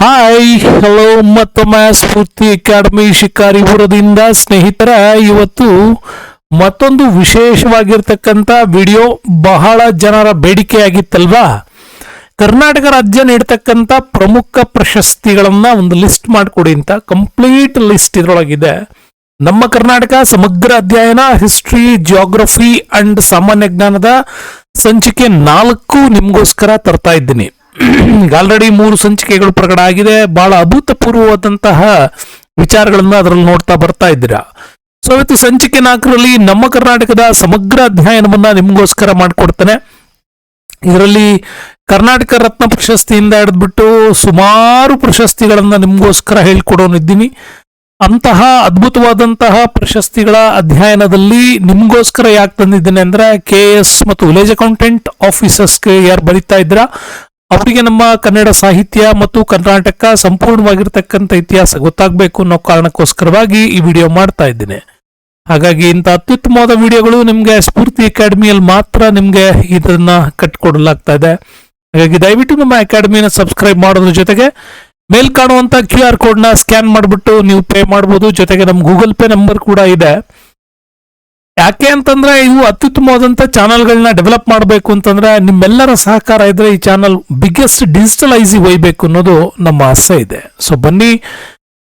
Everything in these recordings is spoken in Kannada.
ಹಾಯ್ ಹಲೋ ಮತ್ತೊಮ್ಮೆ ಸ್ಫೂರ್ತಿ ಅಕಾಡೆಮಿ ಶಿಕಾರಿಪುರದಿಂದ ಸ್ನೇಹಿತರ, ಇವತ್ತು ಮತ್ತೊಂದು ವಿಶೇಷವಾಗಿರ್ತಕ್ಕಂಥ ವಿಡಿಯೋ ಬಹಳ ಜನರ ಬೇಡಿಕೆಯಾಗಿತ್ತಲ್ವಾ? ಕರ್ನಾಟಕ ರಾಜ್ಯ ನೀಡ್ತಕ್ಕಂಥ ಪ್ರಮುಖ ಪ್ರಶಸ್ತಿಗಳನ್ನು ಒಂದು ಲಿಸ್ಟ್ ಮಾಡಿಕೊಡಿ ಅಂತ ಕಂಪ್ಲೀಟ್ ಲಿಸ್ಟ್ ಇದ್ರೊಳಗಿದೆ. ನಮ್ಮ ಕರ್ನಾಟಕ ಸಮಗ್ರ ಅಧ್ಯಯನ ಹಿಸ್ಟ್ರಿ ಜಿಯೋಗ್ರಫಿ ಅಂಡ್ ಸಾಮಾನ್ಯ ಜ್ಞಾನದ ಸಂಚಿಕೆ ನಾಲ್ಕು ನಿಮಗೋಸ್ಕರ ತರ್ತಾ ಇದ್ದೀನಿ. ಆಲ್ರೆಡಿ ಮೂರು ಸಂಚಿಕೆಗಳು ಪ್ರಕಟ ಆಗಿದೆ. ಬಹಳ ಅಭೂತಪೂರ್ವವಾದಂತಹ ವಿಚಾರಗಳನ್ನು ಅದರಲ್ಲಿ ನೋಡ್ತಾ ಬರ್ತಾ ಇದ್ದೀರಾ? ಸೊ ಇವತ್ತು ಸಂಚಿಕೆ ನಾಲ್ಕರಲ್ಲಿ ನಮ್ಮ ಕರ್ನಾಟಕದ ಸಮಗ್ರ ಅಧ್ಯಯನವನ್ನ ನಿಮ್ಗೋಸ್ಕರ ಮಾಡಿಕೊಡ್ತೇನೆ. ಇದರಲ್ಲಿ ಕರ್ನಾಟಕ ರತ್ನ ಪ್ರಶಸ್ತಿಯಿಂದ ಹಿಡಿದ್ಬಿಟ್ಟು ಸುಮಾರು ಪ್ರಶಸ್ತಿಗಳನ್ನ ನಿಮ್ಗೋಸ್ಕರ ಹೇಳ್ಕೊಡೋನಿದ್ದೀನಿ. ಅಂತಹ ಅದ್ಭುತವಾದಂತಹ ಪ್ರಶಸ್ತಿಗಳ ಅಧ್ಯಯನದಲ್ಲಿ ನಿಮ್ಗೋಸ್ಕರ ಯಾಕೆ ತಂದಿದ್ದೇನೆ ಅಂದ್ರೆ ಕೆ ಎಸ್ ಮತ್ತು ವಿಲೇಜ್ ಅಕೌಂಟೆಂಟ್ ಆಫೀಸರ್ಸ್ಗೆ ಯಾರು ಬರೀತಾ ಇದ್ರ ಅವರಿಗೆ ನಮ್ಮ ಕನ್ನಡ ಸಾಹಿತ್ಯ ಮತ್ತು ಕರ್ನಾಟಕ ಸಂಪೂರ್ಣವಾಗಿರ್ತಕ್ಕಂಥ ಇತಿಹಾಸ ಗೊತ್ತಾಗಬೇಕು ಅನ್ನೋ ಕಾರಣಕ್ಕೋಸ್ಕರವಾಗಿ ಈ ವಿಡಿಯೋ ಮಾಡ್ತಾ ಇದ್ದೇನೆ. ಹಾಗಾಗಿ ಇಂಥ ಅತ್ಯುತ್ತಮವಾದ ವಿಡಿಯೋಗಳು ನಿಮಗೆ ಸ್ಫೂರ್ತಿ ಅಕಾಡೆಮಿಯಲ್ಲಿ ಮಾತ್ರ ನಿಮಗೆ ಇದನ್ನು ಕಟ್ಕೊಡಲಾಗ್ತಾ ಇದೆ. ಹಾಗಾಗಿ ದಯವಿಟ್ಟು ನಮ್ಮ ಅಕಾಡೆಮಿನ ಸಬ್ಸ್ಕ್ರೈಬ್ ಮಾಡೋದ್ರ ಜೊತೆಗೆ ಮೇಲ್ ಕಾಣುವಂಥ ಕ್ಯೂ ಆರ್ ಕೋಡ್ನ ಸ್ಕ್ಯಾನ್ ಮಾಡಿಬಿಟ್ಟು ನೀವು ಪೇ ಮಾಡ್ಬೋದು. ಜೊತೆಗೆ ನಮ್ಮ ಗೂಗಲ್ ಪೇ ನಂಬರ್ ಕೂಡ ಇದೆ. ಯಾಕೆ ಅಂತಂದ್ರೆ ಇವು ಅತ್ಯುತ್ತಮವಾದಂಥ ಚಾನಲ್ಗಳನ್ನ ಡೆವಲಪ್ ಮಾಡಬೇಕು ಅಂತಂದ್ರೆ ನಿಮ್ಮೆಲ್ಲರ ಸಹಕಾರ ಇದ್ರೆ ಈ ಚಾನಲ್ ಬಿಗ್ಗೆಸ್ಟ್ ಡಿಜಿಟಲೈಸಿ ಒಯ್ಬೇಕು ಅನ್ನೋದು ನಮ್ಮ ಆಸೆ ಇದೆ. ಸೊ ಬನ್ನಿ,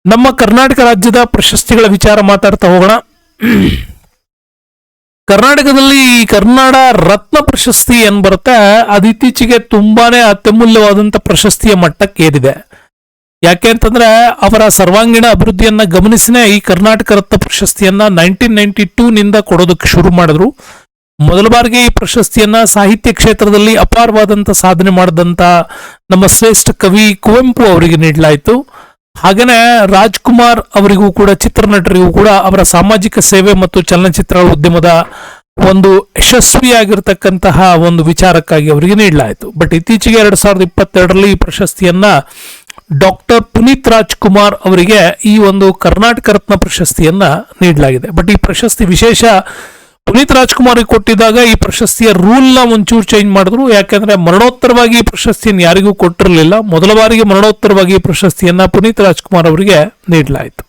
ನಮ್ಮ ಕರ್ನಾಟಕ ರಾಜ್ಯದ ಪ್ರಶಸ್ತಿಗಳ ವಿಚಾರ ಮಾತಾಡ್ತಾ ಹೋಗೋಣ. ಕರ್ನಾಟಕದಲ್ಲಿ ಈ ಕರ್ನಾಡ ರತ್ನ ಪ್ರಶಸ್ತಿ ಏನ್ ಬರುತ್ತೆ ಅದು ಇತ್ತೀಚೆಗೆ ತುಂಬಾನೇ ಅತ್ಯಮೂಲ್ಯವಾದಂಥ ಪ್ರಶಸ್ತಿಯ ಮಟ್ಟಕ್ಕೆ ಏರಿದೆ ಯಾಕೆ ಅಂತಂದ್ರೆ ಅವರ ಸರ್ವಾಂಗೀಣ ಅಭಿವೃದ್ಧಿಯನ್ನ ಗಮನಿಸಿನೇ ಈ ಕರ್ನಾಟಕ ರತ್ನ ಪ್ರಶಸ್ತಿಯನ್ನ ನೈನ್ಟೀನ್ ನೈನ್ಟಿ ಟೂ ನಿಂದ ಕೊಡೋದಕ್ಕೆ ಶುರು ಮಾಡಿದ್ರು. ಮೊದಲ ಬಾರಿಗೆ ಈ ಪ್ರಶಸ್ತಿಯನ್ನ ಸಾಹಿತ್ಯ ಕ್ಷೇತ್ರದಲ್ಲಿ ಅಪಾರವಾದಂತ ಸಾಧನೆ ಮಾಡಿದಂತ ನಮ್ಮ ಶ್ರೇಷ್ಠ ಕವಿ ಕುವೆಂಪು ಅವರಿಗೆ ನೀಡಲಾಯಿತು. ಹಾಗೇನೆ ರಾಜ್ಕುಮಾರ್ ಅವರಿಗೂ ಕೂಡ, ಚಿತ್ರನಟರಿಗೂ ಕೂಡ ಅವರ ಸಾಮಾಜಿಕ ಸೇವೆ ಮತ್ತು ಚಲನಚಿತ್ರ ಉದ್ಯಮದ ಒಂದು ಯಶಸ್ವಿಯಾಗಿರ್ತಕ್ಕಂತಹ ಒಂದು ವಿಚಾರಕ್ಕಾಗಿ ಅವರಿಗೆ ನೀಡಲಾಯಿತು. ಬಟ್ ಇತ್ತೀಚೆಗೆ ಎರಡ್ ಸಾವಿರದ ಇಪ್ಪತ್ತೆರಡರಲ್ಲಿ ಈ ಪ್ರಶಸ್ತಿಯನ್ನ ಡಾಕ್ಟರ್ ಪುನೀತ್ ರಾಜ್ಕುಮಾರ್ ಅವರಿಗೆ ಈ ಒಂದು ಕರ್ನಾಟಕ ರತ್ನ ಪ್ರಶಸ್ತಿಯನ್ನ ನೀಡಲಾಗಿದೆ. ಬಟ್ ಈ ಪ್ರಶಸ್ತಿ ವಿಶೇಷ ಪುನೀತ್ ರಾಜ್ಕುಮಾರ್ ಕೊಟ್ಟಿದ್ದಾಗ ಈ ಪ್ರಶಸ್ತಿಯ ರೂಲ್ನ ಒಂಚೂರು ಚೇಂಜ್ ಮಾಡಿದ್ರು. ಯಾಕೆಂದ್ರೆ ಮರಣೋತ್ತರವಾಗಿ ಈ ಪ್ರಶಸ್ತಿಯನ್ನು ಯಾರಿಗೂ ಕೊಟ್ಟಿರಲಿಲ್ಲ. ಮೊದಲ ಬಾರಿಗೆ ಮರಣೋತ್ತರವಾಗಿ ಈ ಪ್ರಶಸ್ತಿಯನ್ನ ಪುನೀತ್ ರಾಜ್ಕುಮಾರ್ ಅವರಿಗೆ ನೀಡಲಾಯಿತು.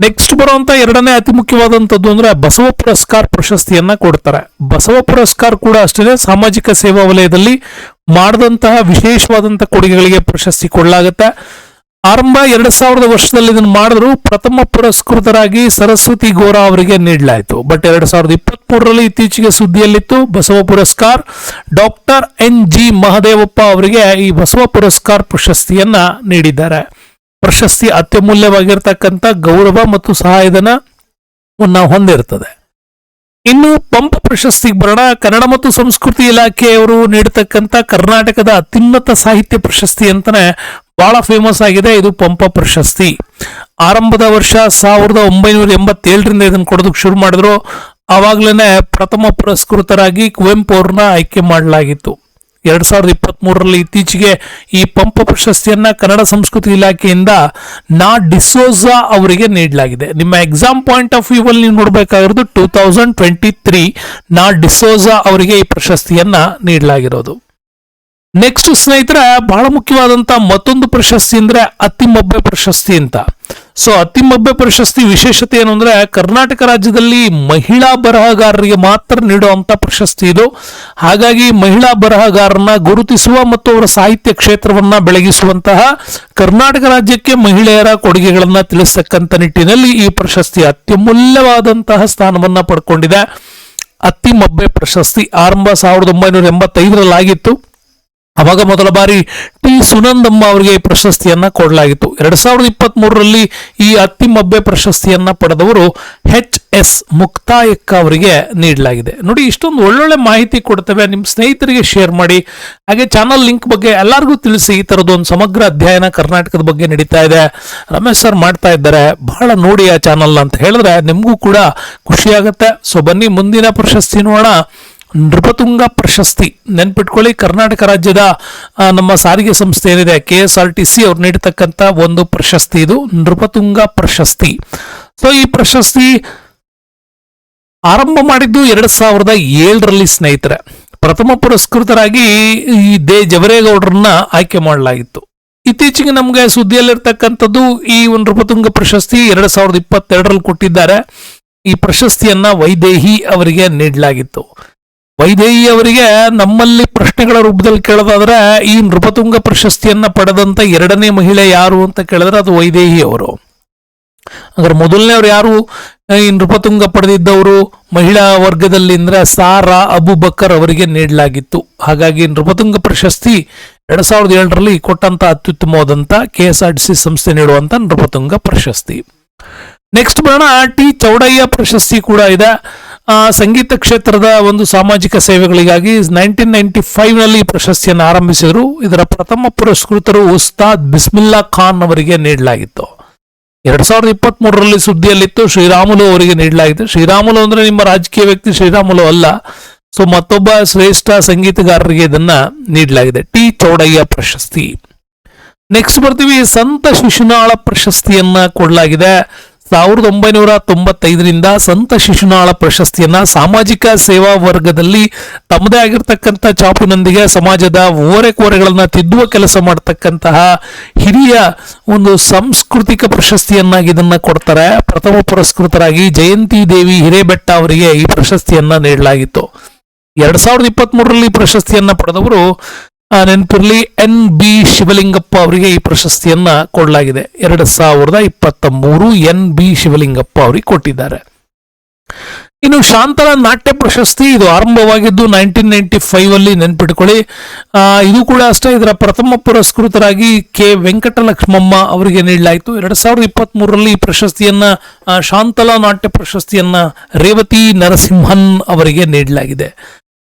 ನೆಕ್ಸ್ಟ್ ಬರುವಂತ ಎರಡನೇ ಅತಿ ಮುಖ್ಯವಾದಂತದ್ದು ಅಂದ್ರೆ ಬಸವ ಪುರಸ್ಕಾರ ಪ್ರಶಸ್ತಿಯನ್ನ ಕೊಡ್ತಾರೆ. ಬಸವ ಪುರಸ್ಕಾರ ಕೂಡ ಅಷ್ಟೇ ಸಾಮಾಜಿಕ ಸೇವಾ ವಲಯದಲ್ಲಿ ಮಾಡಿದಂತಹ ವಿಶೇಷವಾದಂತಹ ಕೊಡುಗೆಗಳಿಗೆ ಪ್ರಶಸ್ತಿ ಕೊಡಲಾಗುತ್ತೆ. ಆರಂಭ ಎರಡ್ ಸಾವಿರದ ವರ್ಷದಲ್ಲಿ ಇದನ್ನು ಮಾಡಿದ್ರು. ಪ್ರಥಮ ಪುರಸ್ಕೃತರಾಗಿ ಸರಸ್ವತಿ ಗೋರಾ ಅವರಿಗೆ ನೀಡಲಾಯಿತು. ಬಟ್ ಎರಡ್ ಸಾವಿರದ ಇಪ್ಪತ್ತ್ ಮೂರರಲ್ಲಿ ಇತ್ತೀಚೆಗೆ ಸುದ್ದಿಯಲ್ಲಿತ್ತು. ಬಸವ ಪುರಸ್ಕಾರ. ಡಾಕ್ಟರ್ ಎನ್ ಜಿ ಮಹದೇವಪ್ಪ ಅವರಿಗೆ ಈ ಬಸವ ಪುರಸ್ಕಾರ ಪ್ರಶಸ್ತಿಯನ್ನ ನೀಡಿದ್ದಾರೆ. ಪ್ರಶಸ್ತಿ ಅತ್ಯಮೂಲ್ಯವಾಗಿರ್ತಕ್ಕಂಥ ಗೌರವ ಮತ್ತು ಸಹಾಯಧನ ಹೊಂದಿರ್ತದೆ. ಇನ್ನು ಪಂಪ ಪ್ರಶಸ್ತಿಗೆ ಬರೋಣ, ಕನ್ನಡ ಮತ್ತು ಸಂಸ್ಕೃತಿ ಇಲಾಖೆಯವರು ನೀಡತಕ್ಕಂಥ ಕರ್ನಾಟಕದ ಅತ್ಯುನ್ನತ ಸಾಹಿತ್ಯ ಪ್ರಶಸ್ತಿ ಅಂತಾನೆ ಬಹಳ ಫೇಮಸ್ ಆಗಿದೆ. ಇದು ಪಂಪ ಪ್ರಶಸ್ತಿ. ಆರಂಭದ ವರ್ಷ ಸಾವಿರದ ಒಂಬೈನೂರ ಎಂಬತ್ತೇಳರಿಂದ ಇದನ್ನು ಕೊಡೋದಕ್ಕೆ ಶುರು ಮಾಡಿದ್ರು. ಆವಾಗಲೇ ಪ್ರಥಮ ಪುರಸ್ಕೃತರಾಗಿ ಕುವೆಂಪು ಅವ್ರನ್ನ ಆಯ್ಕೆ ಮಾಡಲಾಗಿತ್ತು. ಎರಡ್ ಸಾವಿರದ ಇಪ್ಪತ್ತ್ ಮೂರರಲ್ಲಿ ಇತ್ತೀಚೆಗೆ ಈ ಪಂಪ ಪ್ರಶಸ್ತಿಯನ್ನ ಕನ್ನಡ ಸಂಸ್ಕೃತಿ ಇಲಾಖೆಯಿಂದ ನಾ ಡಿಸೋಜಾ ಅವರಿಗೆ ನೀಡಲಾಗಿದೆ. ನಿಮ್ಮ ಎಕ್ಸಾಮ್ ಪಾಯಿಂಟ್ ಆಫ್ ವ್ಯೂ ಅಲ್ಲಿ ನೀವು ನೋಡಬೇಕಾಗಿರೋದು ಟೂ ತೌಸಂಡ್ ಟ್ವೆಂಟಿ ತ್ರೀ ನಾ ಡಿಸೋಜಾ ಅವರಿಗೆ ಈ ಪ್ರಶಸ್ತಿಯನ್ನ ನೀಡಲಾಗಿರೋದು. ನೆಕ್ಸ್ಟ್ ಸ್ನೇಹಿತರೆ, ಬಹಳ ಮುಖ್ಯವಾದಂತ ಮತ್ತೊಂದು ಪ್ರಶಸ್ತಿ ಅಂದ್ರೆ ಅತಿಮೊಬ್ಬೆ ಪ್ರಶಸ್ತಿ ಅಂತ. ಸೊ ಅತಿಮಬ್ಬೆ ಪ್ರಶಸ್ತಿ ವಿಶೇಷತೆ ಏನು ಅಂದ್ರೆ ಕರ್ನಾಟಕ ರಾಜ್ಯದಲ್ಲಿ ಮಹಿಳಾ ಬರಹಗಾರರಿಗೆ ಮಾತ್ರ ನೀಡುವಂತ ಪ್ರಶಸ್ತಿ ಇದು. ಹಾಗಾಗಿ ಮಹಿಳಾ ಬರಹಗಾರರನ್ನ ಗುರುತಿಸುವ ಮತ್ತು ಅವರ ಸಾಹಿತ್ಯ ಕ್ಷೇತ್ರವನ್ನ ಬೆಳಗಿಸುವಂತಹ ಕರ್ನಾಟಕ ರಾಜ್ಯಕ್ಕೆ ಮಹಿಳೆಯರ ಕೊಡುಗೆಗಳನ್ನ ತಿಳಿಸ್ತಕ್ಕಂಥ ನಿಟ್ಟಿನಲ್ಲಿ ಈ ಪ್ರಶಸ್ತಿ ಅತ್ಯಮೂಲ್ಯವಾದಂತಹ ಸ್ಥಾನವನ್ನ ಪಡ್ಕೊಂಡಿದೆ. ಅತ್ತಿಮಬ್ಬೆ ಪ್ರಶಸ್ತಿ ಆರಂಭ ಸಾವಿರದ ಒಂಬೈನೂರ ಎಂಬತ್ತೈದರಲ್ಲಿ ಆಗಿತ್ತು ಅವಾಗ ಮೊದಲ ಬಾರಿ ಟಿ ಸುನಂದಮ್ಮ ಅವರಿಗೆ ಪ್ರಶಸ್ತಿಯನ್ನ ಕೊಡಲಾಗಿತ್ತು. ಎರಡ್ ಸಾವಿರದ ಇಪ್ಪತ್ತ್ ಮೂರರಲ್ಲಿ ಈ ಅತ್ತಿಮಬ್ಬೆ ಪ್ರಶಸ್ತಿಯನ್ನ ಪಡೆದವರು ಹೆಚ್ ಎಸ್ ಮುಕ್ತಾಯಕ್ಕ ಅವರಿಗೆ ನೀಡಲಾಗಿದೆ. ನೋಡಿ, ಇಷ್ಟೊಂದು ಒಳ್ಳೊಳ್ಳೆ ಮಾಹಿತಿ ಕೊಡ್ತೇವೆ. ನಿಮ್ಮ ಸ್ನೇಹಿತರಿಗೆ ಶೇರ್ ಮಾಡಿ. ಹಾಗೆ ಚಾನಲ್ ಲಿಂಕ್ ಬಗ್ಗೆ ಎಲ್ಲರಿಗೂ ತಿಳಿಸಿ. ಈ ತರದ್ದು ಒಂದು ಸಮಗ್ರ ಅಧ್ಯಯನ ಕರ್ನಾಟಕದ ಬಗ್ಗೆ ನಡೀತಾ ಇದೆ. ರಮೇಶ್ ಸರ್ ಮಾಡ್ತಾ ಇದ್ದಾರೆ. ಬಹಳ ನೋಡಿ ಆ ಚಾನಲ್ ಅಂತ ಹೇಳಿದ್ರೆ ನಿಮಗೂ ಕೂಡ ಖುಷಿಯಾಗುತ್ತೆ. ಸೊ ಬನ್ನಿ ಮುಂದಿನ ಪ್ರಶಸ್ತಿ ನೋಡೋಣ ನೃಪತುಂಗ ಪ್ರಶಸ್ತಿ ನೆನ್ಪಿಟ್ಕೊಳ್ಳಿ. ಕರ್ನಾಟಕ ರಾಜ್ಯದ ನಮ್ಮ ಸಾರಿಗೆ ಸಂಸ್ಥೆ ಏನಿದೆ K S R T C ಅವ್ರು ನೀಡತಕ್ಕಂಥ ಒಂದು ಪ್ರಶಸ್ತಿ ಇದು, ನೃಪತುಂಗ ಪ್ರಶಸ್ತಿ. ಸೊ ಈ ಪ್ರಶಸ್ತಿ ಆರಂಭ ಮಾಡಿದ್ದು ಎರಡ್ ಸಾವಿರದ ಏಳರಲ್ಲಿ ಸ್ನೇಹಿತರೆ. ಪ್ರಥಮ ಪುರಸ್ಕೃತರಾಗಿ ಈ ದೇ ಜವರೇಗೌಡರನ್ನ ಆಯ್ಕೆ ಮಾಡಲಾಗಿತ್ತು. ಇತ್ತೀಚೆಗೆ ನಮಗೆ ಸುದ್ದಿಯಲ್ಲಿರ್ತಕ್ಕಂಥದ್ದು ಈ ಒಂದು ನೃಪತುಂಗ ಪ್ರಶಸ್ತಿ ಎರಡ್ ಸಾವಿರದ ಇಪ್ಪತ್ತೆರಡರಲ್ಲಿ ಕೊಟ್ಟಿದ್ದಾರೆ. ಈ ಪ್ರಶಸ್ತಿಯನ್ನ ವೈದೇಹಿ ಅವರಿಗೆ ನೀಡಲಾಗಿತ್ತು. ವೈದೇಹಿ ಅವರಿಗೆ ನಮ್ಮಲ್ಲಿ ಪ್ರಶ್ನೆಗಳ ರೂಪದಲ್ಲಿ ಕೇಳೋದಾದ್ರೆ, ಈ ನೃಪತುಂಗ ಪ್ರಶಸ್ತಿಯನ್ನ ಪಡೆದಂತ ಎರಡನೇ ಮಹಿಳೆ ಯಾರು ಅಂತ ಕೇಳಿದ್ರೆ ಅದು ವೈದೇಹಿ ಅವರು ಅಂದ್ರೆ ಮೊದಲನೇ ಅವ್ರು ಯಾರು? ಈ ನೃಪತುಂಗ ಪಡೆದಿದ್ದವರು ಮಹಿಳಾ ವರ್ಗದಲ್ಲಿ ಅಂದ್ರೆ ಸಾರಾ ಅಬುಬಕ್ಕರ್ ಅವರಿಗೆ ನೀಡಲಾಗಿತ್ತು. ಹಾಗಾಗಿ ನೃಪತುಂಗ ಪ್ರಶಸ್ತಿ ಎರಡ್ ಸಾವಿರದ ಏಳರಲ್ಲಿ ಕೊಟ್ಟಂತ ಅತ್ಯುತ್ತಮವಾದಂತ K S R T C ಸಂಸ್ಥೆ ನೀಡುವಂತ ನೃಪತುಂಗ ಪ್ರಶಸ್ತಿ. ನೆಕ್ಸ್ಟ್ ಬರೋಣ, ಟಿ ಚೌಡಯ್ಯ ಪ್ರಶಸ್ತಿ ಕೂಡ ಇದೆ. ಸಂಗೀತ ಕ್ಷೇತ್ರದ ಒಂದು ಸಾಮಾಜಿಕ ಸೇವೆಗಳಿಗಾಗಿ ನೈನ್ಟೀನ್ ನೈಂಟಿ ಫೈವ್ನಲ್ಲಿ ಪ್ರಶಸ್ತಿಯನ್ನು ಆರಂಭಿಸಿದರು. ಇದರ ಪ್ರಥಮ ಪುರಸ್ಕೃತರು ಉಸ್ತಾದ್ ಬಿಸ್ಮಿಲ್ಲಾ ಖಾನ್ ಅವರಿಗೆ ನೀಡಲಾಗಿತ್ತು. ಎರಡ್ ಸಾವಿರದ ಇಪ್ಪತ್ತ್ ಮೂರರಲ್ಲಿ ಸುದ್ದಿಯಲ್ಲಿತ್ತು, ಶ್ರೀರಾಮುಲು ಅವರಿಗೆ ನೀಡಲಾಗಿತ್ತು. ಶ್ರೀರಾಮುಲು ಅಂದರೆ ನಿಮ್ಮ ರಾಜಕೀಯ ವ್ಯಕ್ತಿ, ಶ್ರೀರಾಮುಲು ಅಲ್ಲ. ಸೊ, ಮತ್ತೊಬ್ಬ ಶ್ರೇಷ್ಠ ಸಂಗೀತಗಾರರಿಗೆ ಇದನ್ನ ನೀಡಲಾಗಿದೆ. ಟಿ ಚೌಡಯ್ಯ ಪ್ರಶಸ್ತಿ. ನೆಕ್ಸ್ಟ್ ಬರ್ತೀವಿ ಸಂತ ಶಿಶುನಾಳ ಪ್ರಶಸ್ತಿಯನ್ನ ಕೊಡಲಾಗಿದೆ. ಸಾವಿರದ ಒಂಬೈನೂರ ತೊಂಬತ್ತೈದರಿಂದ ಸಂತ ಶಿಶುನಾಳ ಪ್ರಶಸ್ತಿಯನ್ನ ಸಾಮಾಜಿಕ ಸೇವಾ ವರ್ಗದಲ್ಲಿ ತಮ್ಮದೇ ಆಗಿರ್ತಕ್ಕಂಥ ಚಾಪುನೊಂದಿಗೆ ಸಮಾಜದ ಓರೆ ಕೋರೆಗಳನ್ನು ತಿದ್ದುವ ಕೆಲಸ ಮಾಡತಕ್ಕಂತಹ ಹಿರಿಯ ಒಂದು ಸಾಂಸ್ಕೃತಿಕ ಪ್ರಶಸ್ತಿಯನ್ನಾಗಿ ಇದನ್ನ ಕೊಡ್ತಾರೆ. ಪ್ರಥಮ ಪುರಸ್ಕೃತರಾಗಿ ಜಯಂತಿ ದೇವಿ ಹಿರೇಬೆಟ್ಟ ಅವರಿಗೆ ಈ ಪ್ರಶಸ್ತಿಯನ್ನ ನೀಡಲಾಗಿತ್ತು. ಎರಡ್ ಸಾವಿರದ ಇಪ್ಪತ್ತ್ ಮೂರರಲ್ಲಿ ಪ್ರಶಸ್ತಿಯನ್ನ ಪಡೆದವರು ನೆನಪಿರ್ಲಿ, ಎನ್ ಬಿ ಶಿವಲಿಂಗಪ್ಪ ಅವರಿಗೆ ಈ ಪ್ರಶಸ್ತಿಯನ್ನ ಕೊಡಲಾಗಿದೆ. ಎರಡು ಸಾವಿರದ ಇಪ್ಪತ್ತ ಮೂರು ಎನ್ ಬಿ ಶಿವಲಿಂಗಪ್ಪ ಅವರಿಗೆ ಕೊಟ್ಟಿದ್ದಾರೆ. ಇನ್ನು ಶಾಂತಲ ನಾಟ್ಯ ಪ್ರಶಸ್ತಿ ಇದು ಆರಂಭವಾಗಿದ್ದು ನೈನ್ಟೀನ್ ನೈನ್ಟಿ ಫೈವ್ ಅಲ್ಲಿ ನೆನ್ಪಿಟ್ಕೊಳ್ಳಿ. ಇದು ಕೂಡ ಅಷ್ಟೇ, ಇದರ ಪ್ರಥಮ ಪುರಸ್ಕೃತರಾಗಿ ಕೆ ವೆಂಕಟಲಕ್ಷ್ಮಮ್ಮ ಅವರಿಗೆ ನೀಡಲಾಯಿತು. ಎರಡ್ ಸಾವಿರದ ಇಪ್ಪತ್ತ್ ಮೂರರಲ್ಲಿ ಈ ಪ್ರಶಸ್ತಿಯನ್ನ ಶಾಂತಲಾ ನಾಟ್ಯ ಪ್ರಶಸ್ತಿಯನ್ನ ರೇವತಿ ನರಸಿಂಹನ್ ಅವರಿಗೆ ನೀಡಲಾಗಿದೆ.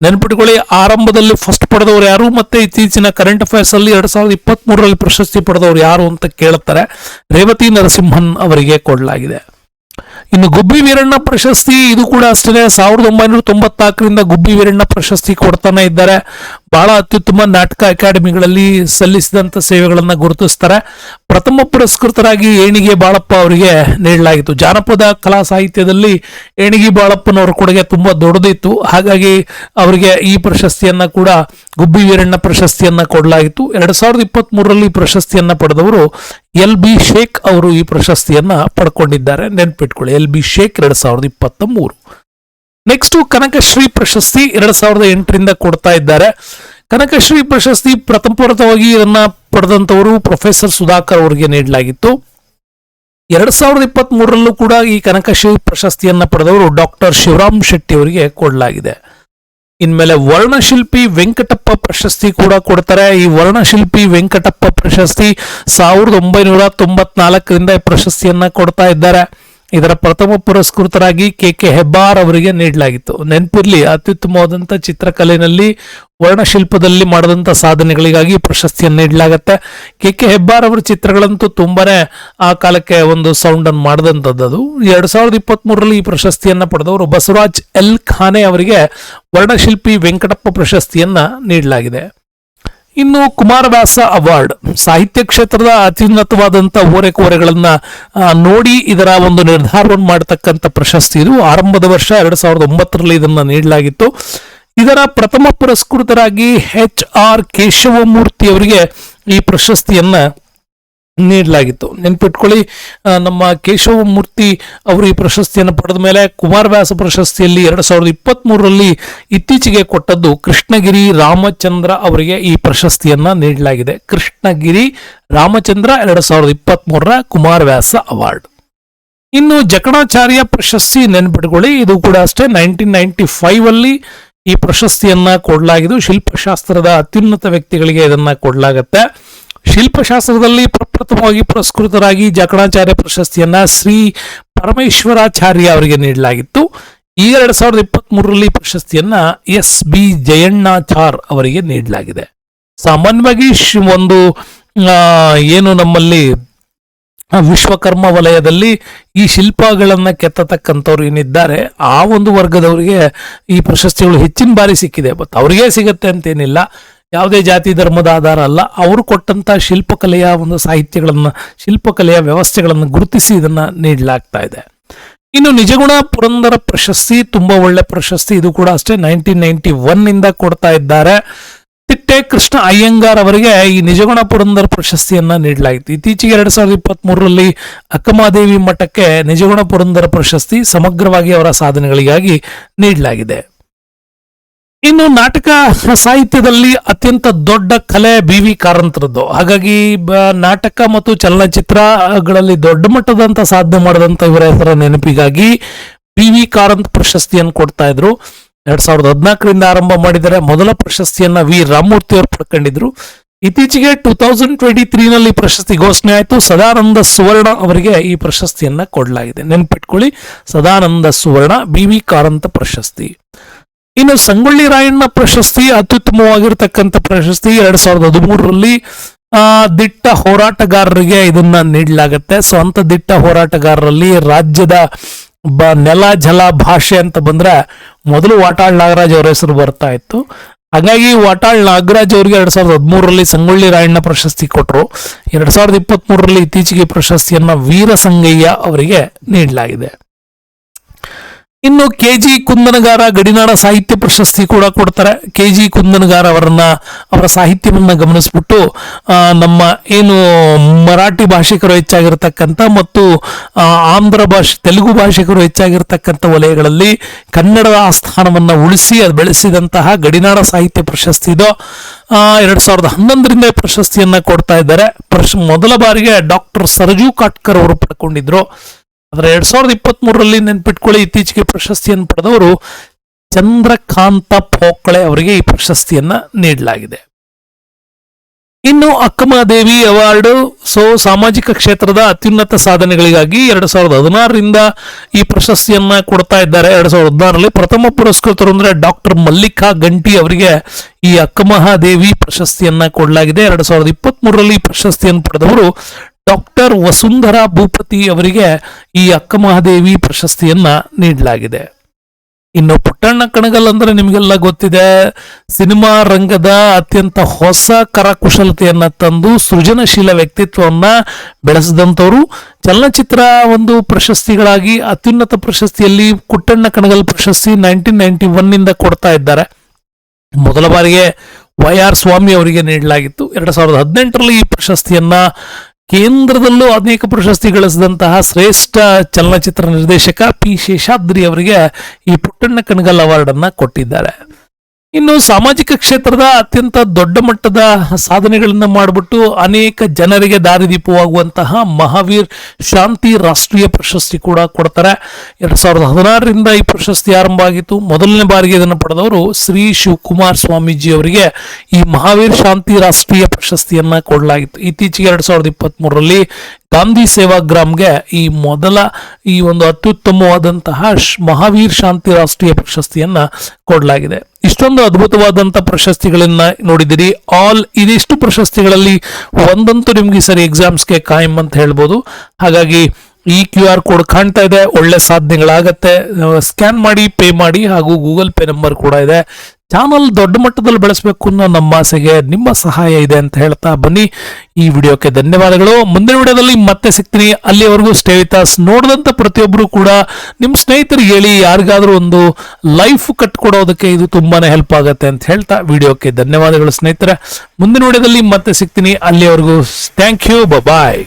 ನೆನ್ಪಿಟ್ಕೊಳ್ಳಿ, ಆರಂಭದಲ್ಲಿ ಫಸ್ಟ್ ಪಡೆದವರು ಯಾರು ಮತ್ತೆ ಇತ್ತೀಚಿನ ಕರೆಂಟ್ ಅಫೇರ್ಸ್ ಅಲ್ಲಿ ಎರಡ್ ಸಾವಿರದ ಇಪ್ಪತ್ತ್ ಮೂರರಲ್ಲಿ ಪ್ರಶಸ್ತಿ ಪಡೆದವರು ಯಾರು ಅಂತ ಕೇಳುತ್ತಾರೆ ರೇವತಿ ನರಸಿಂಹನ್ ಅವರಿಗೆ ಕೊಡಲಾಗಿದೆ. ಇನ್ನು ಗುಬ್ಬಿ ವೀರಣ್ಣ ಪ್ರಶಸ್ತಿ, ಇದು ಕೂಡ ಅಷ್ಟೇ ಸಾವಿರದ ಒಂಬೈನೂರ ತೊಂಬತ್ನಾಲ್ಕರಿಂದ ಗುಬ್ಬಿ ವೀರಣ್ಣ ಪ್ರಶಸ್ತಿ ಕೊಡ್ತಾನೆ ಇದ್ದಾರೆ. ಬಹಳ ಅತ್ಯುತ್ತಮ ನಾಟಕ ಅಕಾಡೆಮಿಗಳಲ್ಲಿ ಸಲ್ಲಿಸಿದಂತ ಸೇವೆಗಳನ್ನ ಗುರುತಿಸ್ತಾರೆ. ಪ್ರಥಮ ಪುರಸ್ಕೃತರಾಗಿ ಏಣಿಗೆ ಬಾಳಪ್ಪ ಅವರಿಗೆ ನೀಡಲಾಗಿತ್ತು. ಜಾನಪದ ಕಲಾ ಸಾಹಿತ್ಯದಲ್ಲಿ ಏಣಿಗೆ ಬಾಳಪ್ಪನವರ ಕೊಡುಗೆ ತುಂಬಾ ದೊಡ್ಡದಿತ್ತು. ಹಾಗಾಗಿ ಅವರಿಗೆ ಈ ಪ್ರಶಸ್ತಿಯನ್ನ ಕೂಡ ಗುಬ್ಬಿ ವೀರಣ್ಣ ಪ್ರಶಸ್ತಿಯನ್ನ ಕೊಡಲಾಗಿತ್ತು. ಎರಡ್ ಸಾವಿರದ ಇಪ್ಪತ್ತ್ ಮೂರರಲ್ಲಿ ಪ್ರಶಸ್ತಿಯನ್ನ ಪಡೆದವರು ಎಲ್ ಬಿ ಶೇಖ್ ಅವರು ಈ ಪ್ರಶಸ್ತಿಯನ್ನ ಪಡ್ಕೊಂಡಿದ್ದಾರೆ. ನೆನ್ಪಿಟ್ಕೊಳ್ಳಿ, ಎಲ್ ಬಿ ಶೇಖ್ ಎರಡ್ ಸಾವಿರದ ಇಪ್ಪತ್ತ ಮೂರು ನೆಕ್ಸ್ಟ್ ಕನಕಶ್ರೀ ಪ್ರಶಸ್ತಿ ಎರಡ್ ಸಾವಿರದ ಎಂಟರಿಂದ ಕೊಡ್ತಾ ಇದ್ದಾರೆ. ಕನಕಶ್ರೀ ಪ್ರಶಸ್ತಿ ಪ್ರಥಮ ಪ್ರಥಮವಾಗಿ ಇದನ್ನ ಪಡೆದಂತವರು ಪ್ರೊಫೆಸರ್ ಸುಧಾಕರ್ ಅವರಿಗೆ ನೀಡಲಾಗಿತ್ತು. ಎರಡ್ ಸಾವಿರದ ಇಪ್ಪತ್ತ್ ಮೂರರಲ್ಲೂ ಕೂಡ ಈ ಕನಕಶ್ರೀ ಪ್ರಶಸ್ತಿಯನ್ನ ಪಡೆದವರು ಡಾಕ್ಟರ್ ಶಿವರಾಮ್ ಶೆಟ್ಟಿ ಅವರಿಗೆ ಕೊಡಲಾಗಿದೆ. ಇನ್ಮೇಲೆ ವರ್ಣಶಿಲ್ಪಿ ವೆಂಕಟಪ್ಪ ಪ್ರಶಸ್ತಿ ಕೂಡ ಕೊಡ್ತಾರೆ. ಈ ವರ್ಣಶಿಲ್ಪಿ ವೆಂಕಟಪ್ಪ ಪ್ರಶಸ್ತಿ ಸಾವಿರದ ಒಂಬೈನೂರ ತೊಂಬತ್ನಾಲ್ಕರಿಂದ ಪ್ರಶಸ್ತಿಯನ್ನ ಕೊಡ್ತಾ ಇದ್ದಾರೆ. ಇದರ ಪ್ರಥಮ ಪುರಸ್ಕೃತರಾಗಿ ಕೆ ಕೆ ಹೆಬ್ಬಾರ್ ಅವರಿಗೆ ನೀಡಲಾಗಿತ್ತು. ನೆನಪಿರ್ಲಿ ಅತ್ಯುತ್ತಮವಾದಂಥ ಚಿತ್ರಕಲೆಯಲ್ಲಿ ವರ್ಣಶಿಲ್ಪದಲ್ಲಿ ಮಾಡಿದಂಥ ಸಾಧನೆಗಳಿಗಾಗಿ ಪ್ರಶಸ್ತಿಯನ್ನು ನೀಡಲಾಗತ್ತೆ. ಕೆ ಕೆ ಹೆಬ್ಬಾರ್ ಅವರ ಚಿತ್ರಗಳಂತೂ ತುಂಬಾನೇ ಆ ಕಾಲಕ್ಕೆ ಒಂದು ಸೌಂಡನ್ನು ಮಾಡಿದಂಥದ್ದು ಅದು ಎರಡ್ ಸಾವಿರದ ಇಪ್ಪತ್ತ್ ಮೂರರಲ್ಲಿ ಈ ಪ್ರಶಸ್ತಿಯನ್ನ ಪಡೆದವರು ಬಸವರಾಜ್ ಎಲ್ ಖಾನೆ ಅವರಿಗೆ ವರ್ಣಶಿಲ್ಪಿ ವೆಂಕಟಪ್ಪ ಪ್ರಶಸ್ತಿಯನ್ನ ನೀಡಲಾಗಿದೆ. ಇನ್ನು ಕುಮಾರವ್ಯಾಸ ಅವಾರ್ಡ್. ಸಾಹಿತ್ಯ ಕ್ಷೇತ್ರದ ಅತ್ಯುನ್ನತವಾದಂಥ ಓರೆಕೋರೆಗಳನ್ನು ನೋಡಿ ಇದರ ಒಂದು ನಿರ್ಧಾರವನ್ನು ಮಾಡತಕ್ಕಂಥ ಪ್ರಶಸ್ತಿ ಇದು. ಆರಂಭದ ವರ್ಷ ಎರಡು ಸಾವಿರದ ಒಂಬತ್ತರಲ್ಲಿ ಇದನ್ನ ನೀಡಲಾಗಿತ್ತು. ಇದರ ಪ್ರಥಮ ಪುರಸ್ಕೃತರಾಗಿ ಎಚ್ ಆರ್ ಕೇಶವಮೂರ್ತಿ ಅವರಿಗೆ ಈ ಪ್ರಶಸ್ತಿಯನ್ನ ನೀಡಲಾಗಿತ್ತು. ನೆನ್ಪಿಟ್ಕೊಳ್ಳಿ ನಮ್ಮ ಕೇಶವ ಮೂರ್ತಿ ಅವರು ಈ ಪ್ರಶಸ್ತಿಯನ್ನು ಪಡೆದ ಮೇಲೆ ಕುಮಾರವ್ಯಾಸ ಪ್ರಶಸ್ತಿಯಲ್ಲಿ ಎರಡು ಸಾವಿರದ ಇಪ್ಪತ್ತ್ ಮೂರರಲ್ಲಿ ಇತ್ತೀಚೆಗೆ ಕೊಟ್ಟದ್ದು ಕೃಷ್ಣಗಿರಿ ರಾಮಚಂದ್ರ ಅವರಿಗೆ ಈ ಪ್ರಶಸ್ತಿಯನ್ನ ನೀಡಲಾಗಿದೆ. ಕೃಷ್ಣಗಿರಿ ರಾಮಚಂದ್ರ ಎರಡು ಸಾವಿರದ ಇಪ್ಪತ್ತ್ ಮೂರರ ಕುಮಾರವ್ಯಾಸ ಅವಾರ್ಡ್. ಇನ್ನು ಜಕಣಾಚಾರ್ಯ ಪ್ರಶಸ್ತಿ ನೆನ್ಪಿಟ್ಕೊಳ್ಳಿ, ಇದು ಕೂಡ ಅಷ್ಟೇ. ನೈನ್ಟೀನ್ ನೈನ್ಟಿ ಫೈವ್ ಅಲ್ಲಿ ಈ ಪ್ರಶಸ್ತಿಯನ್ನ ಕೊಡಲಾಗಿದ್ದು, ಶಿಲ್ಪಶಾಸ್ತ್ರದ ಅತ್ಯುನ್ನತ ವ್ಯಕ್ತಿಗಳಿಗೆ ಇದನ್ನ ಕೊಡಲಾಗತ್ತೆ. ಶಿಲ್ಪಶಾಸ್ತ್ರದಲ್ಲಿ ಪ್ರಪ್ರಥಮವಾಗಿ ಪುರಸ್ಕೃತರಾಗಿ ಜಕಣಾಚಾರ್ಯ ಪ್ರಶಸ್ತಿಯನ್ನ ಶ್ರೀ ಪರಮೇಶ್ವರಾಚಾರ್ಯ ಅವರಿಗೆ ನೀಡಲಾಗಿತ್ತು. ಈಗ ಎರಡ್ ಸಾವಿರದ ಇಪ್ಪತ್ತ್ ಮೂರರಲ್ಲಿ ಪ್ರಶಸ್ತಿಯನ್ನ ಎಸ್ ಬಿ ಜಯಣ್ಣಾಚಾರ್ ಅವರಿಗೆ ನೀಡಲಾಗಿದೆ. ಸಾಮಾನ್ಯವಾಗಿ ಒಂದು ಏನು ನಮ್ಮಲ್ಲಿ ವಿಶ್ವಕರ್ಮ ವಲಯದಲ್ಲಿ ಈ ಶಿಲ್ಪಗಳನ್ನು ಕೆತ್ತತಕ್ಕಂಥವ್ರು ಏನಿದ್ದಾರೆ, ಆ ಒಂದು ವರ್ಗದವರಿಗೆ ಈ ಪ್ರಶಸ್ತಿಗಳು ಹೆಚ್ಚಿನ ಬಾರಿ ಸಿಕ್ಕಿದೆ. ಬಟ್ ಅವರಿಗೆ ಸಿಗತ್ತೆ ಅಂತೇನಿಲ್ಲ. ಯಾವುದೇ ಜಾತಿ ಧರ್ಮದ ಆಧಾರ ಅಲ್ಲ. ಅವರು ಕೊಟ್ಟಂತ ಶಿಲ್ಪಕಲೆಯ ಒಂದು ಸಾಹಿತ್ಯಗಳನ್ನು, ಶಿಲ್ಪಕಲೆಯ ವ್ಯವಸ್ಥೆಗಳನ್ನು ಗುರುತಿಸಿ ಇದನ್ನ ನೀಡಲಾಗ್ತಾ ಇದೆ. ಇನ್ನು ನಿಜಗುಣ ಪುರಂದರ ಪ್ರಶಸ್ತಿ ತುಂಬಾ ಒಳ್ಳೆ ಪ್ರಶಸ್ತಿ ಇದು ಕೂಡ ಅಷ್ಟೇ. ನೈನ್ಟೀನ್ ನೈನ್ಟಿ ಒನ್ ಇಂದ ಕೊಡ್ತಾ ಇದ್ದಾರೆ. ತಿಟ್ಟೆ ಕೃಷ್ಣ ಅಯ್ಯಂಗಾರ್ ಅವರಿಗೆ ಈ ನಿಜಗುಣ ಪುರಂದರ ಪ್ರಶಸ್ತಿಯನ್ನ ನೀಡಲಾಯಿತು ಇತ್ತೀಚೆಗೆ ಎರಡ್ ಸಾವಿರದ ಇಪ್ಪತ್ತ್ ಮೂರರಲ್ಲಿ ಅಕ್ಕಮಾದೇವಿ ಮಠಕ್ಕೆ ನಿಜಗುಣ ಪುರಂದರ ಪ್ರಶಸ್ತಿ ಸಮಗ್ರವಾಗಿ ಅವರ ಸಾಧನೆಗಳಿಗಾಗಿ ನೀಡಲಾಗಿದೆ. ಇನ್ನು ನಾಟಕ ಸಾಹಿತ್ಯದಲ್ಲಿ ಅತ್ಯಂತ ದೊಡ್ಡ ಕಲೆ ಬಿ ವಿ ಕಾರಂತರದ್ದು. ಹಾಗಾಗಿ ನಾಟಕ ಮತ್ತು ಚಲನಚಿತ್ರಗಳಲ್ಲಿ ದೊಡ್ಡ ಮಟ್ಟದಂತ ಸಾಧನೆ ಮಾಡಿದಂತ ಇವರ ಹೆಸರ ನೆನಪಿಗಾಗಿ ಬಿ ವಿ ಕಾರಂತ್ ಪ್ರಶಸ್ತಿಯನ್ನು ಕೊಡ್ತಾ ಇದ್ರು. ಎರಡ್ ಸಾವಿರದ ಹದಿನಾಲ್ಕರಿಂದ ಆರಂಭ ಮಾಡಿದರೆ ಮೊದಲ ಪ್ರಶಸ್ತಿಯನ್ನ ವಿ ರಾಮಮೂರ್ತಿ ಅವರು ಪಡ್ಕೊಂಡಿದ್ರು. ಇತ್ತೀಚೆಗೆ ಟೂ ತೌಸಂಡ್ ಟ್ವೆಂಟಿ ತ್ರೀ ನಲ್ಲಿ ಪ್ರಶಸ್ತಿ ಘೋಷಣೆ ಆಯಿತು. ಸದಾನಂದ ಸುವರ್ಣ ಅವರಿಗೆ ಈ ಪ್ರಶಸ್ತಿಯನ್ನ ಕೊಡಲಾಗಿದೆ. ನೆನ್ಪಿಟ್ಕೊಳ್ಳಿ, ಸದಾನಂದ ಸುವರ್ಣ ಬಿ ವಿ ಕಾರಂತ ಪ್ರಶಸ್ತಿ. ಇನ್ನು ಸಂಗೊಳ್ಳಿ ರಾಯಣ್ಣ ಪ್ರಶಸ್ತಿ ಅತ್ಯುತ್ತಮವಾಗಿರ್ತಕ್ಕಂಥ ಪ್ರಶಸ್ತಿ ಎರಡ್ ಸಾವಿರದ ಹದಿಮೂರರಲ್ಲಿ ದಿಟ್ಟ ಹೋರಾಟಗಾರರಿಗೆ ಇದನ್ನ ನೀಡಲಾಗತ್ತೆ. ಅಂತ ದಿಟ್ಟ ಹೋರಾಟಗಾರರಲ್ಲಿ ರಾಜ್ಯದ ಬ, ನೆಲ, ಜಲ, ಭಾಷೆ ಅಂತ ಬಂದ್ರೆ ಮೊದಲು ವಾಟಾಳ್ ನಾಗರಾಜ್ ಅವರ ಹೆಸರು ಬರ್ತಾ ಇತ್ತು. ಹಾಗಾಗಿ ವಾಟಾಳ್ ನಾಗರಾಜ್ ಅವರಿಗೆ ಎರಡ್ ಸಾವಿರದ ಹದಿಮೂರರಲ್ಲಿ ಸಂಗೊಳ್ಳಿ ರಾಯಣ್ಣ ಪ್ರಶಸ್ತಿ ಕೊಟ್ಟರು ಎರಡ್ ಸಾವಿರದ ಇಪ್ಪತ್ತ್ ಮೂರರಲ್ಲಿ ಇತ್ತೀಚೆಗೆ ಪ್ರಶಸ್ತಿಯನ್ನ ವೀರಸಂಗಯ್ಯ ಅವರಿಗೆ ನೀಡಲಾಗಿದೆ. ಇನ್ನು ಕೆ ಜಿ ಕುಂದನಗಾರ ಗಡಿನಾಡ ಸಾಹಿತ್ಯ ಪ್ರಶಸ್ತಿ ಕೂಡ ಕೊಡ್ತಾರೆ. ಕೆ ಜಿ ಕುಂದನಗಾರ ಅವರನ್ನ ಅವರ ಸಾಹಿತ್ಯವನ್ನು ಗಮನಿಸ್ಬಿಟ್ಟು ನಮ್ಮ ಏನು ಮರಾಠಿ ಭಾಷಿಕರು ಹೆಚ್ಚಾಗಿರ್ತಕ್ಕಂಥ ಮತ್ತು ಆಂಧ್ರ ಭಾಷೆ, ತೆಲುಗು ಭಾಷಿಕರು ಹೆಚ್ಚಾಗಿರ್ತಕ್ಕಂಥ ವಲಯಗಳಲ್ಲಿ ಕನ್ನಡದ ಆಸ್ಥಾನವನ್ನ ಉಳಿಸಿ ಅದು ಬೆಳೆಸಿದಂತಹ ಗಡಿನಾಡ ಸಾಹಿತ್ಯ ಪ್ರಶಸ್ತಿ ಇದು. ಎರಡು ಸಾವಿರದ ಹನ್ನೊಂದರಿಂದ ಪ್ರಶಸ್ತಿಯನ್ನು ಪ್ರಶಸ್ತಿಯನ್ನ ಕೊಡ್ತಾ ಇದ್ದಾರೆ. ಪ್ರಶ್, ಮೊದಲ ಬಾರಿಗೆ ಡಾಕ್ಟರ್ ಸರಜು ಕಾಟ್ಕರ್ ಅವರು ಪಡ್ಕೊಂಡಿದ್ರು. ಆದ್ರೆ ಎರಡ್ ಸಾವಿರದ ಇಪ್ಪತ್ತ್ ಮೂರರಲ್ಲಿ ನೆನ್ಪಿಟ್ಕೊಳ್ಳಿ, ಇತ್ತೀಚೆಗೆ ಪ್ರಶಸ್ತಿಯನ್ನು ಪಡೆದವರು ಚಂದ್ರಕಾಂತ ಪೋಕ್ಳೆ ಅವರಿಗೆ ಈ ಪ್ರಶಸ್ತಿಯನ್ನ ನೀಡಲಾಗಿದೆ. ಇನ್ನು ಅಕ್ಕಮಹಾದೇವಿ ಅವಾರ್ಡ್, ಸೊ ಸಾಮಾಜಿಕ ಕ್ಷೇತ್ರದ ಅತ್ಯುನ್ನತ ಸಾಧನೆಗಳಿಗಾಗಿ ಎರಡ್ ಸಾವಿರದ ಹದಿನಾರರಿಂದ ಈ ಪ್ರಶಸ್ತಿಯನ್ನ ಕೊಡ್ತಾ ಇದ್ದಾರೆ. ಎರಡ್ ಸಾವಿರದ ಹದಿನಾರರಲ್ಲಿ ಪ್ರಥಮ ಪುರಸ್ಕೃತರು ಅಂದ್ರೆ ಡಾಕ್ಟರ್ ಮಲ್ಲಿಕಾ ಗಂಟಿ ಅವರಿಗೆ ಈ ಅಕ್ಕಮಹಾದೇವಿ ಪ್ರಶಸ್ತಿಯನ್ನ ಕೊಡಲಾಗಿದೆ. ಎರಡ್ ಸಾವಿರದ ಇಪ್ಪತ್ತ್ ಮೂರರಲ್ಲಿ ಪ್ರಶಸ್ತಿಯನ್ನು ಪಡೆದವರು ಡಾಕ್ಟರ್ ವಸುಂಧರಾ ಭೂಪತಿ ಅವರಿಗೆ ಈ ಅಕ್ಕಮಹಾದೇವಿ ಪ್ರಶಸ್ತಿಯನ್ನ ನೀಡಲಾಗಿದೆ. ಇನ್ನು ಪುಟ್ಟಣ್ಣ ಕಣಗಲ್ ಅಂದ್ರೆ ನಿಮಗೆಲ್ಲ ಗೊತ್ತಿದೆ, ಸಿನಿಮಾ ರಂಗದ ಅತ್ಯಂತ ಹೊಸ ಕರಕುಶಲತೆಯನ್ನ ತಂದು ಸೃಜನಶೀಲ ವ್ಯಕ್ತಿತ್ವವನ್ನ ಬೆಳೆಸಿದಂಥವ್ರು. ಚಲನಚಿತ್ರ ಒಂದು ಪ್ರಶಸ್ತಿಗಳಾಗಿ ಅತ್ಯುನ್ನತ ಪ್ರಶಸ್ತಿಯಲ್ಲಿ ಕುಟ್ಟಣ್ಣ ಕಣಗಲ್ ಪ್ರಶಸ್ತಿ ನೈನ್ಟೀನ್ ನೈನ್ಟಿ ಒನ್ನಿಂದ ಕೊಡ್ತಾ ಇದ್ದಾರೆ. ಮೊದಲ ಬಾರಿಗೆ ವೈ ಆರ್ ಸ್ವಾಮಿ ಅವರಿಗೆ ನೀಡಲಾಗಿತ್ತು. ಎರಡ್ ಸಾವಿರದ ಹದಿನೆಂಟರಲ್ಲಿ ಈ ಪ್ರಶಸ್ತಿಯನ್ನ ಕೇಂದ್ರದಲ್ಲೂ ಅನೇಕ ಪ್ರಶಸ್ತಿ ಗಳಿಸಿದಂತಹ ಶ್ರೇಷ್ಠ ಚಲನಚಿತ್ರ ನಿರ್ದೇಶಕ ಪಿ ಶೇಷಾದ್ರಿ ಅವರಿಗೆ ಈ ಪುಟ್ಟಣ್ಣ ಕಣಗಲ್ ಅವಾರ್ಡ್ ಅನ್ನ ಕೊಟ್ಟಿದ್ದಾರೆ. ಇನ್ನು ಸಾಮಾಜಿಕ ಕ್ಷೇತ್ರದ ಅತ್ಯಂತ ದೊಡ್ಡ ಮಟ್ಟದ ಸಾಧನೆಗಳನ್ನು ಮಾಡಿಬಿಟ್ಟು ಅನೇಕ ಜನರಿಗೆ ದಾರಿದೀಪವಾಗುವಂತಹ ಮಹಾವೀರ್ ಶಾಂತಿ ರಾಷ್ಟ್ರೀಯ ಪ್ರಶಸ್ತಿ ಕೂಡ ಕೊಡ್ತಾರೆ. ಎರಡ್ ಸಾವಿರದ ಹದಿನಾರರಿಂದ ಈ ಪ್ರಶಸ್ತಿ ಆರಂಭ ಆಗಿತ್ತು. ಮೊದಲನೇ ಬಾರಿಗೆ ಇದನ್ನು ಪಡೆದವರು ಶ್ರೀ ಶಿವಕುಮಾರ್ ಸ್ವಾಮೀಜಿ ಅವರಿಗೆ ಈ ಮಹಾವೀರ್ ಶಾಂತಿ ರಾಷ್ಟ್ರೀಯ ಪ್ರಶಸ್ತಿಯನ್ನ ಕೊಡಲಾಗಿತ್ತು. ಇತ್ತೀಚೆಗೆ ಎರಡ್ ಸಾವಿರದ ಇಪ್ಪತ್ತ್ ಮೂರರಲ್ಲಿ ಗಾಂಧಿ ಸೇವಾಗ್ರಾಮ್ಗೆ ಈ ಮೊದಲ, ಈ ಒಂದು ಅತ್ಯುತ್ತಮವಾದಂತಹ ಮಹಾವೀರ್ ಶಾಂತಿ ರಾಷ್ಟ್ರೀಯ ಪ್ರಶಸ್ತಿಯನ್ನ ಕೊಡಲಾಗಿದೆ. ಇಷ್ಟೊಂದು ಅದ್ಭುತವಾದಂಥ ಪ್ರಶಸ್ತಿಗಳನ್ನ ನೋಡಿದಿರಿ. ಆಲ್ ಇದಿಷ್ಟು ಪ್ರಶಸ್ತಿಗಳಲ್ಲಿ ಒಂದಂತೂ ನಿಮಗೆ ಸರಿ ಎಕ್ಸಾಮ್ಸ್ಗೆ ಕಾಯಂ ಅಂತ ಹೇಳ್ಬೋದು. ಹಾಗಾಗಿ ಈ ಕ್ಯೂ ಆರ್ ಕೋಡ್ ಕಾಣ್ತಾ ಇದೆ. ಒಳ್ಳೆ ಸಾಧನೆಗಳಾಗತ್ತೆ ಸ್ಕ್ಯಾನ್ ಮಾಡಿ, ಪೇ ಮಾಡಿ ಹಾಗೂ ಗೂಗಲ್ ಪೇ ನಂಬರ್ ಕೂಡ ಇದೆ. ಚಾನಲ್ ದೊಡ್ಡ ಮಟ್ಟದಲ್ಲಿ ಬೆಳೆಸಬೇಕು ಅನ್ನೋ ನಮ್ಮ ಆಸೆಗೆ ನಿಮ್ಮ ಸಹಾಯ ಇದೆ ಅಂತ ಹೇಳ್ತಾ ಬನ್ನಿ. ಈ ವಿಡಿಯೋಕ್ಕೆ ಧನ್ಯವಾದಗಳು. ಮುಂದಿನ ವಿಡಿಯೋದಲ್ಲಿ ಮತ್ತೆ ಸಿಗ್ತೀನಿ. ಅಲ್ಲಿವರೆಗೂ ಸ್ನೇಹಿತಾಸ್ ನೋಡಿದಂಥ ಪ್ರತಿಯೊಬ್ಬರೂ ಕೂಡ ನಿಮ್ಮ ಸ್ನೇಹಿತರಿಗೆ ಹೇಳಿ, ಯಾರಿಗಾದ್ರೂ ಒಂದು ಲೈಫ್ ಕಟ್ಕೊಡೋದಕ್ಕೆ ಇದು ತುಂಬಾನೇ ಹೆಲ್ಪ್ ಆಗುತ್ತೆ ಅಂತ ಹೇಳ್ತಾ ವಿಡಿಯೋಕ್ಕೆ ಧನ್ಯವಾದಗಳು ಸ್ನೇಹಿತರೆ. ಮುಂದಿನ ವಿಡಿಯೋದಲ್ಲಿ ಮತ್ತೆ ಸಿಗ್ತೀನಿ. ಅಲ್ಲಿವರೆಗೂ ಥ್ಯಾಂಕ್ ಯು ಬಾಯ್